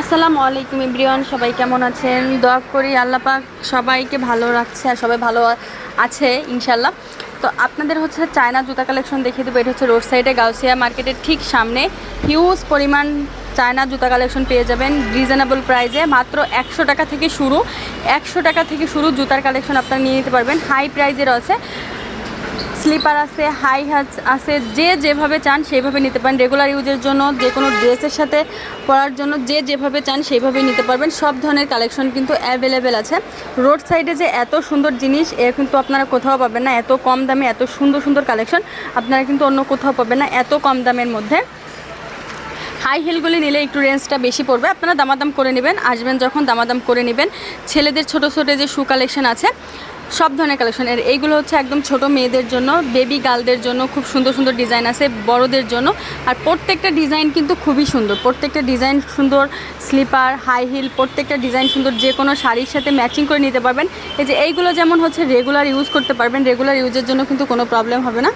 আসসালামু আলাইকুম ইব্রিয়ান সবাই কেমন আছেন? দোয়া করি আল্লাহ পাক সবাইকে ভালো রাখছে আর সবাই ভালো আছে ইনশাল্লাহ তো আপনাদের হচ্ছে চায়না জুতা কালেকশন দেখিয়ে দেবো। এটা হচ্ছে রোড সাইডে গাউসিয়া মার্কেটের ঠিক সামনে। হিউজ পরিমাণ চায়না জুতা কালেকশন পেয়ে যাবেন রিজনেবল প্রাইজে মাত্র একশো টাকা থেকে শুরু, একশো টাকা থেকে শুরু জুতার কালেকশন আপনারা নিয়ে নিতে পারবেন। হাই প্রাইজের আছে স্লিপার আছে, হাই হাচ আছে, যে যেভাবে চান সেইভাবে নিতে পারেন। রেগুলার ইউজের জন্য, যে কোনো ড্রেসের সাথে পরার জন্য যে যেভাবে চান সেইভাবেই নিতে পারবেন। সব ধরনের কালেকশন কিন্তু অ্যাভেলেবেল আছে। রোড সাইডে যে এত সুন্দর জিনিস, এ কিন্তু আপনারা কোথাও পাবেন না। এত কম দামে, এত সুন্দর সুন্দর কালেকশন আপনারা কিন্তু অন্য কোথাও পাবেন না, এত কম দামের মধ্যে। হাই হিলগুলি নিলে একটু রেঞ্জটা বেশি পড়বে। আপনারা দামাদাম করে নেবেন, আসবেন যখন দামাদাম করে নেবেন। ছেলেদের ছোট ছোট যে শু কালেকশন আছে সব ধরনের কালেকশন এর এইগুলো হচ্ছে একদম ছোট মেয়েদের জন্য বেবি গার্লদের জন্য, খুব সুন্দর সুন্দর ডিজাইন আছে বড়দের জন্য। আর প্রত্যেকটা ডিজাইন কিন্তু খুবই সুন্দর। প্রত্যেকটা ডিজাইন সুন্দর স্লিপার হাই হিল প্রত্যেকটা ডিজাইন সুন্দর। যে কোনো শাড়ির সাথে ম্যাচিং করে নিতে পারবেন। এই যে এইগুলো যেমন হচ্ছে রেগুলার ইউজ করতে পারবেন রেগুলার ইউজের জন্য কিন্তু কোনো প্রবলেম হবে না।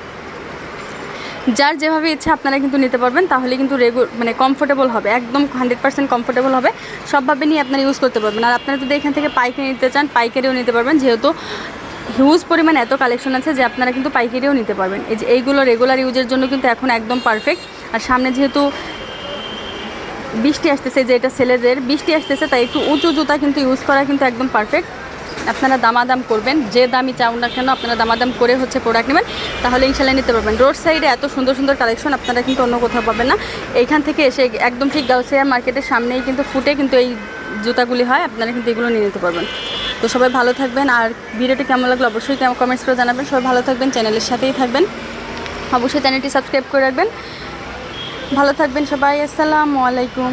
যার যেভাবে ইচ্ছা আপনারা কিন্তু নিতে পারবেন, তাহলে কিন্তু রেগু মানে কমফোর্টেবল হবে, একদম হান্ড্রেড পার্সেন্ট কমফোর্টেবল হবে। সবভাবে নিয়ে আপনারা ইউজ করতে পারবেন। আর আপনারা যদি এখান থেকে পাইকারি নিতে চান, পাইকারিও নিতে পারবেন, যেহেতু হিউজ পরিমাণ এত কালেকশন আছে যে আপনারা কিন্তু পাইকারিও নিতে পারবেন। এই যে এইগুলো রেগুলার ইউজের জন্য কিন্তু এখন একদম পারফেক্ট আর সামনে যেহেতু বৃষ্টি আসতেছে, যে এটা ছেলেদের, বৃষ্টি আসতেছে, তাই একটু উঁচু জুতা কিন্তু ইউজ করা কিন্তু একদম পারফেক্ট আপনারা দামাদাম করবেন, যে দামি চাও না কেন আপনারা দামাদাম করে হচ্ছে প্রোডাক্ট নেবেন, তাহলে ইনশাল্লাহ নিতে পারবেন। রোড সাইডে এত সুন্দর সুন্দর কালেকশন আপনারা কিন্তু অন্য কোথাও পাবেন না। এইখান থেকে এসে একদম ঠিক গাউসিয়া মার্কেটের সামনেই কিন্তু ফুটে কিন্তু এই জুতাগুলি হয়, আপনারা কিন্তু এগুলো নিয়ে নিতে পারবেন। তো সবাই ভালো থাকবেন, আর ভিডিওটি কেমন লাগল অবশ্যই কমেন্টস করে জানাবেন। সবাই ভালো থাকবেন চ্যানেলের সাথেই থাকবেন। অবশ্যই চ্যানেলটি সাবস্ক্রাইব করে রাখবেন। ভালো থাকবেন সবাই, আসসালামু আলাইকুম।